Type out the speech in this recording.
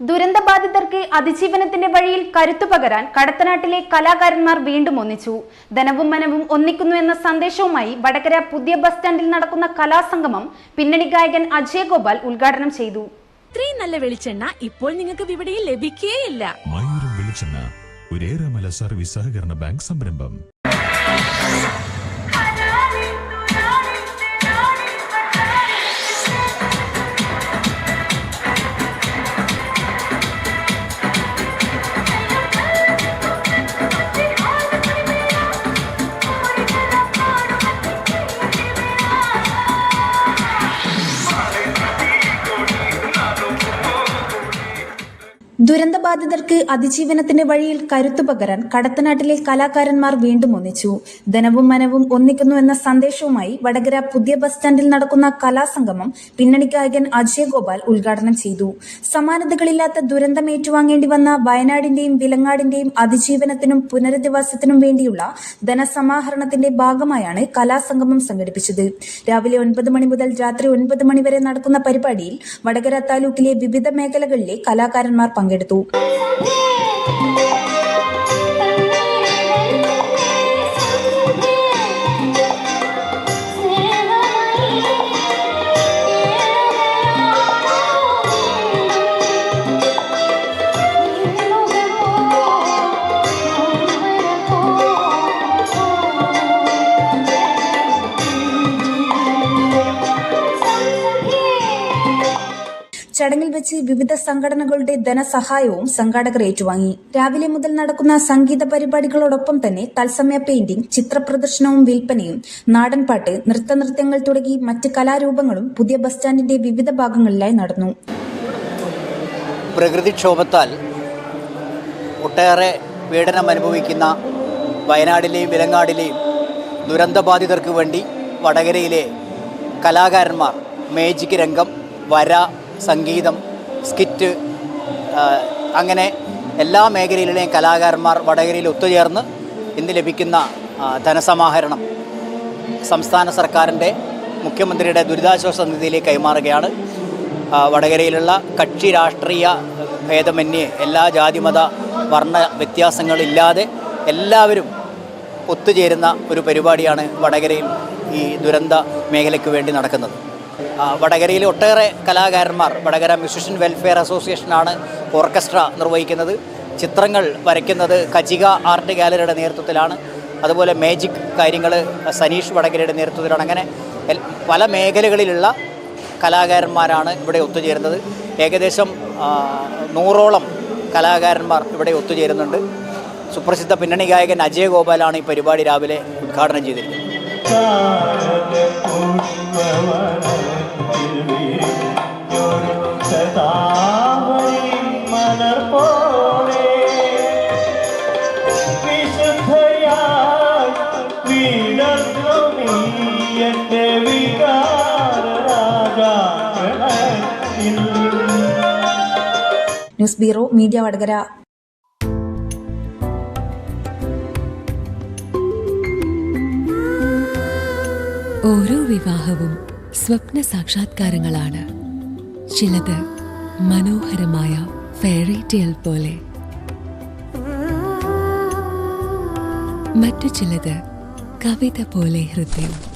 ദുരന്തബാധിതർക്ക് അതിജീവനത്തിന്റെ വഴിയിൽ കരുത്തു പകരാൻ കടത്തനാട്ടിലെ കലാകാരന്മാർ വീണ്ടും ഒന്നിച്ചു. ധനവും മനവും ഒന്നിക്കുന്നു എന്ന സന്ദേശവുമായി വടകര പുതിയ ബസ് സ്റ്റാൻഡിൽ നടക്കുന്ന കലാസംഗമം പിന്നണി ഗായകൻ അജയ് ഗോപാൽ ഉദ്ഘാടനം ചെയ്തു. ഇത്രയും നല്ല വെളിച്ചെണ്ണ ഇപ്പോൾ നിങ്ങൾക്ക് വിപണിയിൽ ലഭിക്കുകയില്ല സർവീസ് സഹകരണ ബാങ്ക് സംരംഭം. ദുരന്തബാധിതർക്ക് അതിജീവനത്തിന്റെ വഴിയിൽ കരുത്തു പകരാൻ കടത്തനാട്ടിലെ കലാകാരന്മാർ വീണ്ടും ഒന്നിച്ചു. ധനവും മനവും ഒന്നിക്കുന്നു എന്ന സന്ദേശവുമായി വടകര പുതിയ ബസ് സ്റ്റാൻഡിൽ നടക്കുന്ന കലാസംഗമം പിന്നണി ഗായകൻ അജയ് ഗോപാൽ ഉദ്ഘാടനം ചെയ്തു. സമാനതകളില്ലാത്ത ദുരന്തം ഏറ്റുവാങ്ങേണ്ടി വന്ന വയനാടിന്റെയും വിലങ്ങാടിന്റെയും അതിജീവനത്തിനും പുനരധിവാസത്തിനും വേണ്ടിയുള്ള ധനസമാഹരണത്തിന്റെ ഭാഗമായാണ് കലാസംഗമം സംഘടിപ്പിച്ചത്. രാവിലെ ഒൻപത് മണി മുതൽ രാത്രി ഒൻപത് മണി വരെ നടക്കുന്ന പരിപാടിയിൽ വടകര താലൂക്കിലെ വിവിധ മേഖലകളിലെ കലാകാരന്മാർ പങ്കെടുത്തു. പങ്കെടുത്തു ചടങ്ങിൽ വെച്ച് വിവിധ സംഘടനകളുടെ ധനസഹായവും സംഘാടകർ ഏറ്റുവാങ്ങി. രാവിലെ മുതൽ നടക്കുന്ന സംഗീത പരിപാടികളോടൊപ്പം തന്നെ തത്സമയ പെയിന്റിംഗ് ചിത്രപ്രദർശനവും വിൽപ്പനയും നാടൻപാട്ട് നൃത്തനൃത്യങ്ങൾ തുടങ്ങി മറ്റ് കലാരൂപങ്ങളും പുതിയ ബസ് സ്റ്റാൻഡിന്റെ വിവിധ ഭാഗങ്ങളിലായി നടന്നു. പ്രകൃതിക്ഷോഭത്താൽ ഒട്ടേറെ പീഡനം അനുഭവിക്കുന്ന വയനാടിലെയും വിലങ്ങാടിലെയും ദുരന്തബാധിതർക്ക് വേണ്ടി വടകരയിലെ കലാകാരന്മാർ മേജിക് രംഗം വര സംഗീതം സ്കിറ്റ് അങ്ങനെ എല്ലാ മേഖലയിലെയും കലാകാരന്മാർ വടകരയിൽ ഒത്തുചേർന്ന് ഇന്ന് ലഭിക്കുന്ന ധനസമാഹരണം സംസ്ഥാന സർക്കാരിന്റെ മുഖ്യമന്ത്രിയുടെ ദുരിതാശ്വാസ നിധിയിലേക്ക് കൈമാറുകയാണ്. വടകരയിലുള്ള കക്ഷി രാഷ്ട്രീയ ഭേദമന്യേ എല്ലാ ജാതിമത വർണ വ്യത്യാസങ്ങളില്ലാതെ എല്ലാവരും ഒത്തുചേരുന്ന ഒരു പരിപാടിയാണ് വടകരയിൽ ഈ ദുരന്ത മേഖലയ്ക്ക് വേണ്ടി നടക്കുന്നത്. വടകരയിലെ ഒട്ടേറെ കലാകാരന്മാർ വടകര മ്യൂസിഷ്യൻ വെൽഫെയർ അസോസിയേഷനാണ് ഓർക്കസ്ട്ര നിർവഹിക്കുന്നത്. ചിത്രങ്ങൾ വരയ്ക്കുന്നത് കജിക ആർട്ട് ഗാലറിയുടെ നേതൃത്വത്തിലാണ്. അതുപോലെ മാജിക് കാര്യങ്ങൾ സനീഷ് വടകരയുടെ നേതൃത്വത്തിലാണ്. അങ്ങനെ പല മേഖലകളിലുള്ള കലാകാരന്മാരാണ് ഇവിടെ ഒത്തുചേരുന്നത്. ഏകദേശം നൂറോളം കലാകാരന്മാർ ഇവിടെ ഒത്തുചേരുന്നുണ്ട്. സുപ്രസിദ്ധ പിന്നണി ഗായകൻ അജയ് ഗോപാലാണ് ഈ പരിപാടി രാവിലെ ഉദ്ഘാടനം ചെയ്തിരിക്കുന്നത്. News bureau media Vadakara. ഓരോ വിവാഹവും സ്വപ്ന സാക്ഷാത്കാരങ്ങളാണ്. ചിലത് മനോഹരമായ ഫെയറി ടെയിൽ പോലെ. മറ്റു ചിലത് കവിത പോലെ ഹൃദയം.